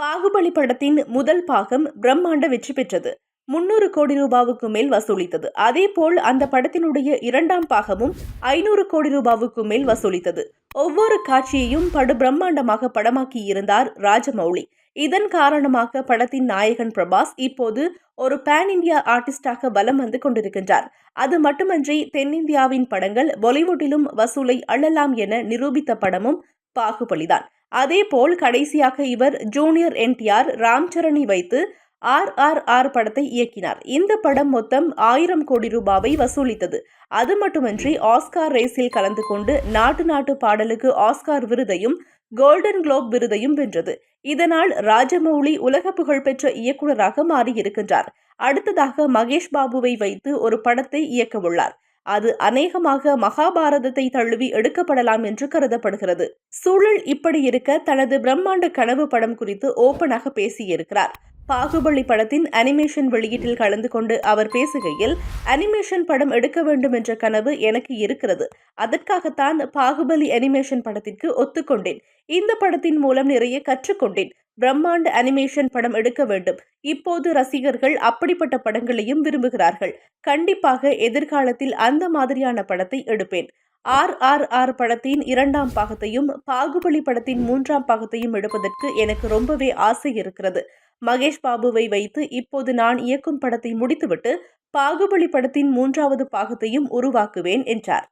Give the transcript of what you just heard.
பாகுபலி படத்தின் முதல் பாகம் பிரம்மாண்ட வெற்றி பெற்றது. முன்னூறு கோடி ரூபாவுக்கு மேல் வசூலித்தது. அதேபோல் அந்த படத்தினுடைய இரண்டாம் பாகமும் ஐநூறு கோடி ரூபாவுக்கு மேல் வசூலித்தது. ஒவ்வொரு காட்சியையும் படு பிரம்மாண்டமாக படமாக்கி இருந்தார் ராஜமௌலி. இதன் காரணமாக படத்தின் நாயகன் பிரபாஸ் இப்போது ஒரு பேன் இந்தியா ஆர்டிஸ்டாக வலம் வந்து கொண்டிருக்கின்றார். அது மட்டுமன்றி தென்னிந்தியாவின் படங்கள் பாலிவுட்டிலும் வசூலை அள்ளலாம் என நிரூபித்த படமும் பாகுபலிதான். அதேபோல் கடைசியாக இவர் ஜூனியர் என்டிஆர் ராம்சரணி வைத்து ஆர் ஆர் ஆர் படத்தை இயக்கினார். இந்த படம் மொத்தம் ஆயிரம் கோடி ரூபாவை வசூலித்தது. அது மட்டுமன்றி ஆஸ்கார் ரேஸில் கலந்து கொண்டு நாட்டு நாட்டு பாடலுக்கு ஆஸ்கார் விருதையும் கோல்டன் குளோப் விருதையும் வென்றது. இதனால் ராஜமௌலி உலக புகழ்பெற்ற இயக்குநராக மாறியிருக்கின்றார். அடுத்ததாக மகேஷ் பாபுவை வைத்து ஒரு படத்தை இயக்கவுள்ளார். அது அநேகமாக மகாபாரதத்தை தழுவி எடுக்கப்படலாம் என்று கருதப்படுகிறது. சூழல் இப்படி இருக்க தனது பிரம்மாண்ட கனவு படம் குறித்து ஓபனாக பேசியிருக்கிறார். பாகுபலி படத்தின் அனிமேஷன் வெளியீட்டில் கலந்து கொண்டு அவர் பேசுகையில் அனிமேஷன் படம் எடுக்க வேண்டும் என்ற கனவு எனக்கு இருக்கிறது. அதற்காகத்தான் பாகுபலி அனிமேஷன் படத்திற்கு ஒத்துக்கொண்டேன். இந்த படத்தின் மூலம் நிறைய கற்றுக்கொண்டேன். பிரம்மாண்ட அனிமேஷன் படம் எடுக்க வேண்டும். இப்போது ரசிகர்கள் அப்படிப்பட்ட படங்களையும் விரும்புகிறார்கள். கண்டிப்பாக எதிர்காலத்தில் அந்த மாதிரியான படத்தை எடுப்பேன். ஆர் ஆர் ஆர் படத்தின் இரண்டாம் பாகத்தையும் பாகுபலி படத்தின் மூன்றாம் பாகத்தையும் எடுப்பதற்கு எனக்கு ரொம்பவே ஆசை இருக்கிறது. மகேஷ் பாபுவை வைத்து இப்போது நான் இயக்கும் படத்தை முடித்துவிட்டு பாகுபலி படத்தின் மூன்றாவது பாகத்தையும் உருவாக்குவேன் என்றார்.